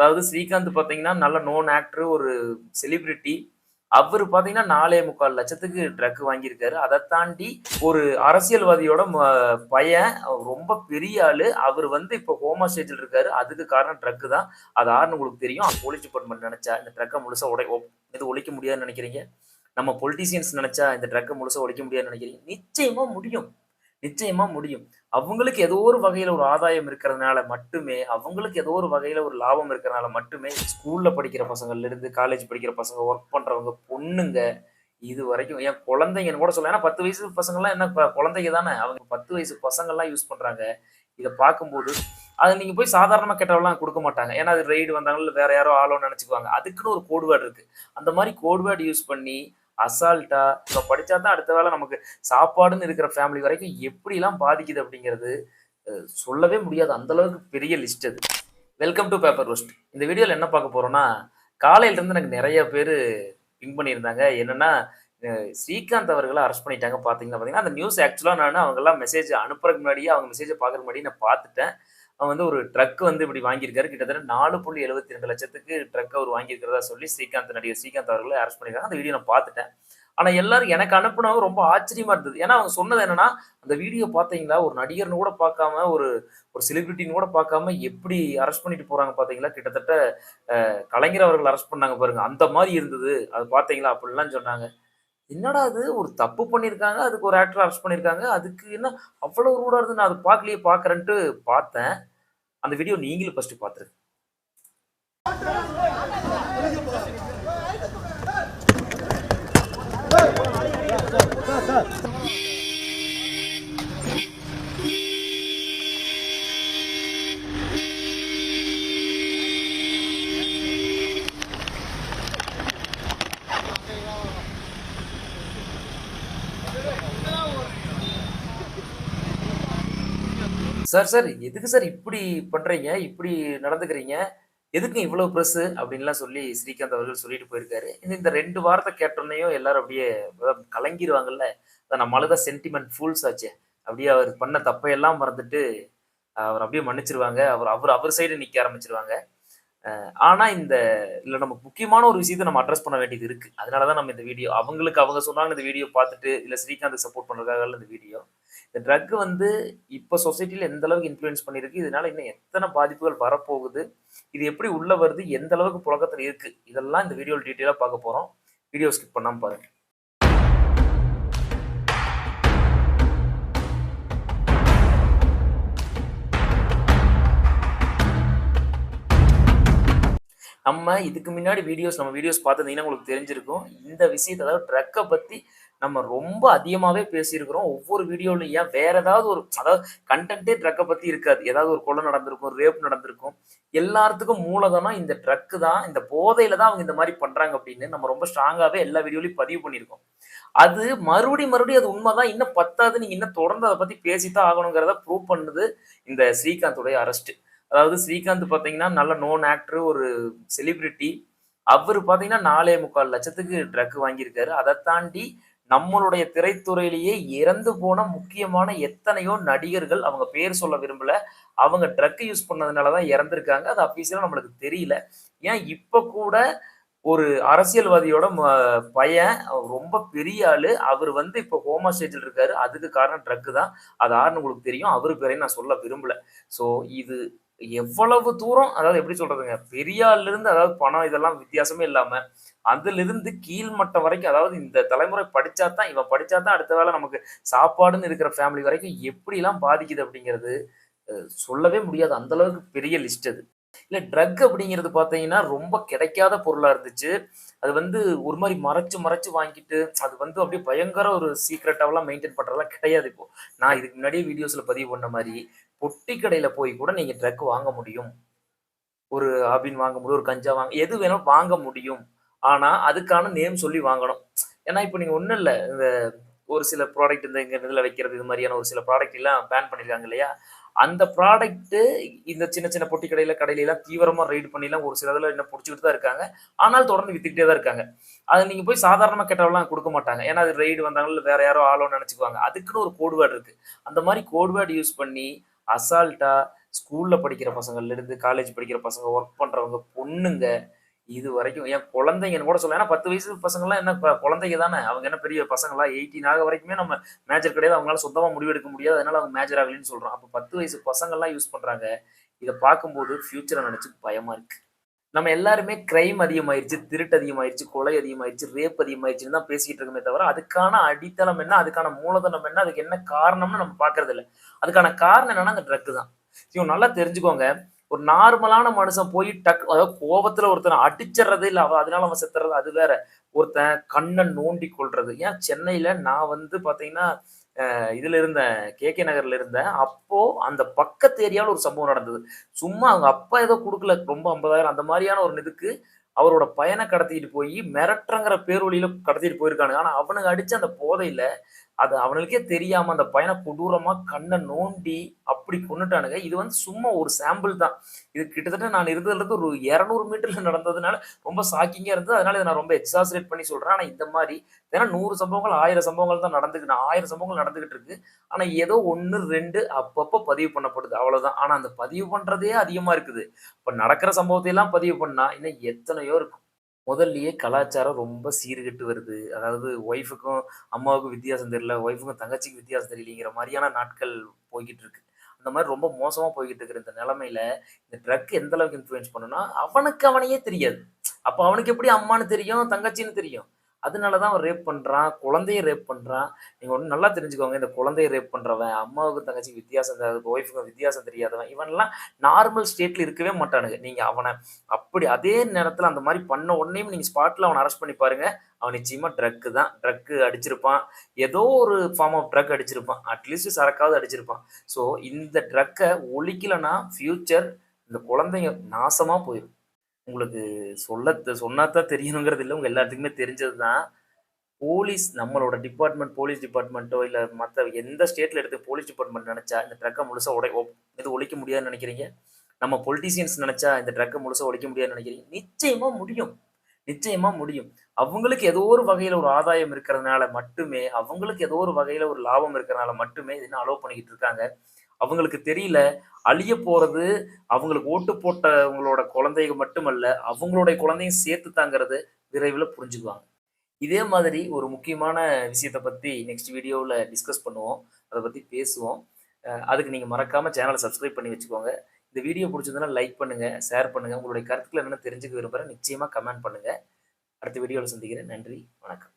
அதாவது ஸ்ரீகாந்த் பார்த்தீங்கன்னா நல்ல நோன் ஆக்டர் ஒரு செலிபிரிட்டி அவர் பார்த்தீங்கன்னா நாலே முக்கால் லட்சத்துக்கு ட்ரக் வாங்கியிருக்காரு. அதை தாண்டி ஒரு அரசியல்வாதியோட ம- பையன் ரொம்ப பெரிய ஆளு. அவர் வந்து இப்போ ஹோமா ஸ்டேஜில் இருக்காரு. அதுக்கு காரணம் ட்ரக்கு தான். அது ஆறுனு உங்களுக்கு தெரியும். போலீஸ் டிபார்ட்மெண்ட் நினைச்சா இந்த ட்ரக்கை முழுசா உடை இது ஒழிக்க முடியாதுன்னு நினைக்கிறீங்க. நம்ம பொலிட்டீசியன்ஸ் நினைச்சா இந்த ட்ரக்கை முழுசா ஒழிக்க முடியாதுன்னு நினைக்கிறீங்க. நிச்சயமா முடியும். நிச்சயமா முடியும். அவங்களுக்கு ஏதோ ஒரு வகையில ஒரு ஆதாயம் இருக்கிறதுனால மட்டுமே அவங்களுக்கு ஏதோ ஒரு வகையில ஒரு லாபம் இருக்கிறதுனால மட்டுமே ஸ்கூல்ல படிக்கிற பசங்கள்ல இருந்து காலேஜ் படிக்கிற பசங்க ஒர்க் பண்றவங்க பொண்ணுங்க இது வரைக்கும் ஏன் குழந்தைங்கன்னு கூட சொல்லலாம். ஏன்னா பத்து வயசு பசங்கள்லாம் என்ன ப- குழந்தைங்க தானே. அவங்க பத்து வயசு பசங்கள்லாம் யூஸ் பண்றாங்க. இதை பார்க்கும்போது அது நீங்க போய் சாதாரணமா கெட்டவெல்லாம் கொடுக்க மாட்டாங்க. ஏன்னா அது ரைடு வந்தாங்களோ வேற யாரோ ஆளோ நினச்சிக்குவாங்க. அதுக்குன்னு ஒரு கோட்வேர்டு இருக்குது இருக்கு. அந்த மாதிரி கோட்வேர்டு யூஸ் பண்ணி அசால்ட்டா இப்போ படிச்சா தான் அடுத்த வேளை நமக்கு சாப்பாடுன்னு இருக்கிற ஃபேமிலி வரைக்கும் எப்படிலாம் பாதிக்குது அப்படிங்கிறது சொல்லவே முடியாது. அந்த அளவுக்கு பெரிய லிஸ்ட் அது. வெல்கம் டு பேப்பர் ரோஸ்ட் இந்த வீடியோவில் என்ன பார்க்க போகிறோம்னா காலையிலேருந்து எனக்கு நிறைய பேர் பிங் பண்ணியிருந்தாங்க. என்னென்னா ஸ்ரீகாந்த் அவர்களை அரெஸ்ட் பண்ணிட்டாங்க. பார்த்தீங்கன்னா பார்த்தீங்கன்னா அந்த நியூஸ் ஆக்சுவலாக நான் அவங்கெல்லாம் மெசேஜ் அனுப்புறதுக்கு முன்னாடியே அவங்க மெசேஜை பார்க்குற முன்னாடி நான் பார்த்துட்டேன். அவன் வந்து ஒரு ட்ரக் வந்து இப்படி வாங்கியிருக்காரு. கிட்டத்தட்ட நாலு புள்ளி எழுபத்தி ரெண்டு லட்சத்துக்கு ட்ரக் அவர் வாங்கியிருக்கிறதா சொல்லி ஸ்ரீகாந்த் நடிகர் ஸ்ரீகாந்த் அவர்களை அரெஸ்ட் பண்ணியிருக்காங்க. அந்த வீடியோ நான் பார்த்துட்டேன். ஆனால் எல்லாரும் எனக்கு அனுப்புனவங்க ரொம்ப ஆச்சரியமா இருந்தது. ஏன்னா அவங்க சொன்னது என்னன்னா அந்த வீடியோ பார்த்தீங்களா? ஒரு நடிகர்னு கூட பார்க்காம ஒரு ஒரு செலிபிரிட்டின்னு கூட பார்க்காம எப்படி அரெஸ்ட் பண்ணிட்டு போறாங்க பார்த்தீங்களா? கிட்டத்தட்ட கலைஞர் அவர்கள் அரெஸ்ட் பண்ணாங்க பாருங்க. அந்த மாதிரி இருந்தது. அது பார்த்தீங்களா? அப்படிலாம் சொன்னாங்க. என்னடா அது ஒரு தப்பு பண்ணியிருக்காங்க. அதுக்கு ஒரு ஆக்டர் அரெஸ்ட் பண்ணியிருக்காங்க. அதுக்கு என்ன அவ்வளோ ரூடாக இருந்து நான் அதை பார்க்கலையே பார்க்குறேன்ட்டு பார்த்தேன். அந்த வீடியோ நீங்களும் ஃபர்ஸ்ட் பார்த்துருங்க. சார் சார் சார் எதுக்கு சார் இப்படி பண்றீங்க? இப்படி நடந்துக்கிறீங்க? எதுக்கு இவ்வளவு ப்ரெஸ் அப்படின்லாம் சொல்லி ஸ்ரீகாந்த் அவர்கள் சொல்லிட்டு போயிருக்காரு. இந்த ரெண்டு வார்த்தை கேட்டோன்னையும் எல்லாரும் அப்படியே கலங்கிடுவாங்கல்ல நம்மளால தான் சென்டிமெண்ட் ஃபூல்ஸ் ஆச்சு. அப்படியே அவர் பண்ண தப்பையெல்லாம் மறந்துட்டு அவர் அப்படியே மன்னிச்சிருவாங்க. அவர் அவர் அவர் சைடு நிற்க ஆரம்பிச்சிருவாங்க. ஆனால் இந்த இல்லை நமக்கு முக்கியமான ஒரு விஷயத்தை நம்ம அட்ரஸ் பண்ண வேண்டியது இருக்குது அதனால தான் நம்ம இந்த வீடியோ அவங்களுக்கு அவங்க சொன்னாங்க இந்த வீடியோ பார்த்துட்டு இல்லை ஸ்ரீகாந்த் சப்போர்ட் பண்ணுறதுக்காக இந்த வீடியோ இந்த ட்ரக் வந்து இப்போ சொசைட்டியில் எந்த அளவுக்கு இன்ஃப்ளூயன்ஸ் பண்ணியிருக்கு இதனால இன்னும் எத்தனை பாதிப்புகள் வரப்போகுது இது எப்படி உள்ள வருது எந்த அளவுக்கு புழக்கத்துல இருக்கு இதெல்லாம் இந்த வீடியோவில் டீட்டெயிலாக பார்க்க போகிறோம் வீடியோ ஸ்கிப் பண்ணாம பாருங்க. நம்ம இதுக்கு முன்னாடி வீடியோஸ் நம்ம வீடியோஸ் பார்த்துருந்தீங்கன்னா உங்களுக்கு தெரிஞ்சிருக்கும். இந்த விஷயத்தை அதாவது ட்ரக்கை பற்றி நம்ம ரொம்ப அதிகமாகவே பேசியிருக்கிறோம். ஒவ்வொரு வீடியோலையும் ஏன் வேற ஏதாவது ஒரு அதாவது கண்டென்ட்டே ட்ரக்கை பற்றி இருக்காது. ஏதாவது ஒரு கொலை நடந்திருக்கும் ரேப் நடந்திருக்கும். எல்லாத்துக்கும் மூலதனம் இந்த ட்ரக்கு தான். இந்த போதையில தான் அவங்க இந்த மாதிரி பண்ணுறாங்க அப்படின்னு நம்ம ரொம்ப ஸ்ட்ராங்காகவே எல்லா வீடியோலையும் பதிவு பண்ணியிருக்கோம். அது மறுபடி மறுபடியும் அது உண்மைதான். இன்னும் பத்தாது. நீங்க இன்னும் தொடர்ந்து அதை பத்தி பேசித்தான் ஆகணுங்கிறத ப்ரூவ் பண்ணுது இந்த ஸ்ரீகாந்தோடைய அரெஸ்ட் அதாவது ஸ்ரீகாந்த் பாத்தீங்கன்னா நல்ல நோன் ஆக்டர் ஒரு செலிபிரிட்டி அவர் பாத்தீங்கன்னா நாலே முக்கால் லட்சத்துக்கு ட்ரக் வாங்கியிருக்காரு. அதை தாண்டி நம்மளுடைய திரைத்துறையிலேயே இறந்து போன முக்கியமான எத்தனையோ நடிகர்கள் அவங்க பேர் சொல்ல விரும்பல. அவங்க ட்ரக் யூஸ் பண்ணதுனால தான் இறந்துருக்காங்க. அது அஃபீஷியலாக நம்மளுக்கு தெரியல. ஏன் இப்போ கூட ஒரு அரசியல்வாதியோட ம- பையன் ரொம்ப பெரிய ஆளு. அவர் வந்து இப்போ ஹோமா ஸ்டேஜில் இருக்காரு. அதுக்கு காரணம் ட்ரக்கு தான். அது ஆறுன்னு உங்களுக்கு தெரியும். அவர் பேரையும் நான் சொல்ல விரும்பல. ஸோ இது எவ்வளவு தூரம் அதாவது எப்படி சொல்றதுங்க பெரிய இருந்து அதாவது பணம் இதெல்லாம் வித்தியாசமே இல்லாம அதுல இருந்து கீழ்மட்டம் வரைக்கும் அதாவது இந்த தலைமுறை படிச்சா தான் இவன் படிச்சா தான் அடுத்த வேளை நமக்கு சாப்பாடுன்னு இருக்கிற ஃபேமிலி வரைக்கும் எப்படிலாம் பாதிக்குது அப்படிங்கிறது சொல்லவே முடியாது. அந்த அளவுக்கு பெரிய லிஸ்ட் அது. இல்லை ட்ரக் அப்படிங்கிறது பார்த்தீங்கன்னா ரொம்ப கிடைக்காத பொருளாக இருந்துச்சு. அது வந்து ஒரு மாதிரி மறைச்சு மறைச்சு வாங்கிட்டு அது வந்து அப்படியே பயங்கர ஒரு சீக்ரெட்டாவெல்லாம் மெயின்டைன் பண்றதெல்லாம் கிடையாது இப்போ. நான் இதுக்கு முன்னாடியே வீடியோஸில் பதிவு பண்ண மாதிரி பொட்டி கடையில் போய் கூட நீங்கள் ட்ரக் வாங்க முடியும். ஒரு ஆபின் வாங்க முடியும் ஒரு கஞ்சா வாங்க எது வேணாலும் வாங்க முடியும். ஆனால் அதுக்கான நேம் சொல்லி வாங்கணும். ஏன்னா இப்போ நீங்கள் ஒன்றும் இல்லை இந்த ஒரு சில ப்ராடக்ட் இந்த இங்கே இதில் வைக்கிறது இது மாதிரியான ஒரு சில ப்ராடக்ட் எல்லாம் பேன் பண்ணியிருக்காங்க இல்லையா? அந்த ப்ராடக்ட்டு இந்த சின்ன சின்ன பொட்டி கடையில் கடையில எல்லாம் ரைடு பண்ணிலாம் ஒரு சில இதில் என்ன பிடிச்சிக்கிட்டு தான் இருக்காங்க. ஆனால் தொடர்ந்து வித்துக்கிட்டே தான் இருக்காங்க. அது நீங்கள் போய் சாதாரணமாக கேட்டவெல்லாம் கொடுக்க மாட்டாங்க. ஏன்னா அது ரைடு வந்தாங்களோ வேற யாரோ ஆளோ நினச்சிக்குவாங்க. அதுக்குன்னு ஒரு கோட் இருக்குது அந்த மாதிரி கோட்வேர்டு யூஸ் பண்ணி அசால்ட்டாக ஸ்கூலில் படிக்கிற பசங்கள்லேருந்து, காலேஜ் படிக்கிற பசங்க, ஒர்க் பண்ணுறவங்க பொண்ணுங்க இது வரைக்கும் என் குழந்தைங்கன்னு கூட சொல்லலாம். ஏன்னா 10 வயசு பசங்கள்லாம் என்ன குழந்தைங்க தானே. அவங்க என்ன பெரிய பசங்களா? 18 ஆக வரைக்குமே நம்ம மேஜர் கிடையாது. அவங்களால சுத்தமாக முடிவெடுக்க முடியாது. அதனால அவங்க மேஜர் ஆகலன்னு சொல்கிறோம் அப்போ பத்து வயசு பசங்கள்லாம் யூஸ் பண்ணுறாங்க இதை பார்க்கும்போது ஃப்யூச்சரை நினச்சி பயமாக இருக்கு. நம்ம எல்லாருமே கிரைம் அதிகமாயிருச்சு, திருட்டு அதிகமாயிருச்சு, கொலை அதிகமாயிருச்சு, ரேப் அதிகமாயிருச்சுன்னு தான் பேசிக்கிட்டு இருக்கோமே தவிர, அதுக்கான அடித்தளம் என்ன? அதுக்கான மூலதனம் என்ன? அதுக்கு என்ன காரணம்னு நம்ம பார்க்கறதில்ல. அதுக்கான காரணம் என்னன்னா, அந்த ட்ரக் தான். இவங்க நல்லா தெரிஞ்சுக்கோங்க. ஒரு நார்மலான மனுஷன் போய் டக் அதாவது கோபத்துல ஒருத்தனை அடிச்சர்றது, இல்லை அவ அதனால அவன் செத்துறது அது வேற. ஒருத்தன் கண்ணை நோண்டி கொள்றது ஏன் சென்னையில நான் வந்து பாத்தீங்கன்னா இதுல இருந்தேன். கேகே நகர்ல இருந்தேன். அப்போ அந்த பக்கத்து ஏரியாவில் ஒரு சம்பவம் நடந்தது. சும்மா அவங்க அப்பா ஏதோ கொடுக்கல ரொம்ப 50,000 அந்த மாதிரியான ஒரு இதுக்கு அவரோட பையன கடத்திட்டு போய் மிரட்டுறங்கிற பேர்வழியில கடத்திட்டு போயிருக்கானுங்க. ஆனா அவனுங்க அடிச்ச அந்த போதையில, அது அவனுக்கே தெரியாம அந்த பையனை கொடூரமா கண்ணை நோண்டி அப்படி கொண்டுட்டானுங்க இது வந்து சும்மா ஒரு சாம்பிள் தான். இது கிட்டத்தட்ட நான் இருந்ததுலேருந்து ஒரு 200 மீட்டர்ல நடந்ததுனால ரொம்ப ஷாக்கிங்கா இருந்தது. அதனால இதை நான் ரொம்ப எக்ஸாசரேட் பண்ணி சொல்றேன். ஆனா இந்த மாதிரி ஏன்னா நூறு சம்பவங்கள், ஆயிரம் சம்பவங்கள் தான் நடந்துக்கு 1000 சம்பவங்கள் நடந்துகிட்டு இருக்கு. ஆனா ஏதோ ஒன்று ரெண்டு அப்பப்போ பதிவு பண்ணப்படுது. அவ்வளவுதான். ஆனா அந்த பதிவு பண்றதே அதிகமா இருக்குது. இப்ப நடக்கிற சம்பவத்தை எல்லாம் பதிவு பண்ணா, இன்னும் எத்தனையோ இருக்கும். முதல்லயே கலாச்சாரம் ரொம்ப சீர்கெட்டு வருது. அதாவது ஒய்ஃப்க்கும் அம்மாவுக்கும் வித்தியாசம் தெரியல. ஒய்ஃப்க்கும் தங்கச்சிக்கும் வித்தியாசம் தெரியலங்கிற மாரியான நாட்கள் போய்க்கிட்டு இருக்கு. அந்த மாரி ரொம்ப மோசமா போய்க்கிட்டு இருக்கிற இந்த நிலைமையில, இந்த ட்ரக் எந்த அளவுக்கு இன்ஃப்ளூயன்ஸ் பண்ணும்னா, அவனுக்கு அவனையே தெரியாது. அப்ப அவனுக்கு எப்படி அம்மான்னு தெரியும், தங்கச்சின்னு தெரியும். அதனால தான் அவன் ரேப் பண்ணுறான் குழந்தைய ரேப் பண்ணுறான் நீங்கள் ஒன்று நல்லா தெரிஞ்சுக்கோங்க. இந்த குழந்தைய ரேப் பண்ணுறவன் அம்மாவுக்கும் தங்கச்சிக்கும் வித்தியாசம் தெரியாது, ஒய்ஃபுக்கு வித்தியாசம் தெரியாதவன், இவன்லாம் நார்மல் ஸ்டேட்டில் இருக்கவே மாட்டானுங்க. நீங்கள் அவனை அப்படி அதே நேரத்தில் அந்த மாதிரி பண்ண உடனேயும் நீங்கள் ஸ்பாட்டில் அவனை அரெஸ்ட் பண்ணி பாருங்கள் அவன் நிச்சயமாக ட்ரக்கு தான். ட்ரக்கு அடிச்சிருப்பான். ஏதோ ஒரு ஃபார்ம் ஆஃப் ட்ரக் அடிச்சிருப்பான். அட்லீஸ்ட் சரக்காவது அடிச்சிருப்பான். ஸோ இந்த ட்ரக்கை ஒழிக்கலைன்னா ஃப்யூச்சர் இந்த குழந்தைங்க நாசமாக போயிடும் உங்களுக்கு சொல்ல சொன்னாதான் தெரியணுங்கிறது இல்லை உங்கள் எல்லாத்துக்குமே தெரிஞ்சது தான். போலீஸ் நம்மளோட டிபார்ட்மெண்ட் போலீஸ் டிபார்ட்மெண்ட்டோ இல்லை மற்ற எந்த ஸ்டேட்டில் எடுத்து போலீஸ் டிபார்ட்மெண்ட் நினச்சா இந்த ட்ரக்கை முழுசாக உடை ஒ இது ஒழிக்க முடியாதுன்னு நினைக்கிறீங்க நம்ம பொலிட்டீசியன்ஸ் நினச்சா இந்த ட்ரக்கை முழுசாக ஒழிக்க முடியாதுன்னு நினைக்கிறீங்க நிச்சயமாக முடியும். நிச்சயமாக முடியும். அவங்களுக்கு ஏதோ ஒரு வகையில் ஒரு ஆதாயம் இருக்கிறதுனால மட்டுமே, அவங்களுக்கு ஏதோ ஒரு வகையில் ஒரு லாபம் இருக்கிறனால மட்டுமே இதுன்னு அலோவ் பண்ணிக்கிட்டு இருக்காங்க. அவங்களுக்கு தெரியல, அழியப் போறது அவங்களுக்கு ஓட்டு போட்டவங்களோட குழந்தைக மட்டுமல்ல, அவங்களுடைய குழந்தையும் சேர்த்து தாங்கிறது விரைவில் புரிஞ்சுக்குவாங்க. இதே மாதிரி ஒரு முக்கியமான விஷயத்த பற்றி நெக்ஸ்ட் வீடியோவில் டிஸ்கஸ் பண்ணுவோம். அதை பற்றி பேசுவோம். அதுக்கு நீங்கள் மறக்காமல் சேனலை சப்ஸ்கிரைப் பண்ணி வச்சுக்கோங்க. இந்த வீடியோ புடிச்சிருந்ததுன்னா லைக் பண்ணுங்கள் ஷேர் பண்ணுங்கள் உங்களுடைய கருத்துக்கள் என்னன்னு தெரிஞ்சுக்க விரும்புறேன். நிச்சயமாக கமெண்ட் பண்ணுங்கள் அடுத்த வீடியோவில் சந்திக்கிறேன். நன்றி, வணக்கம்.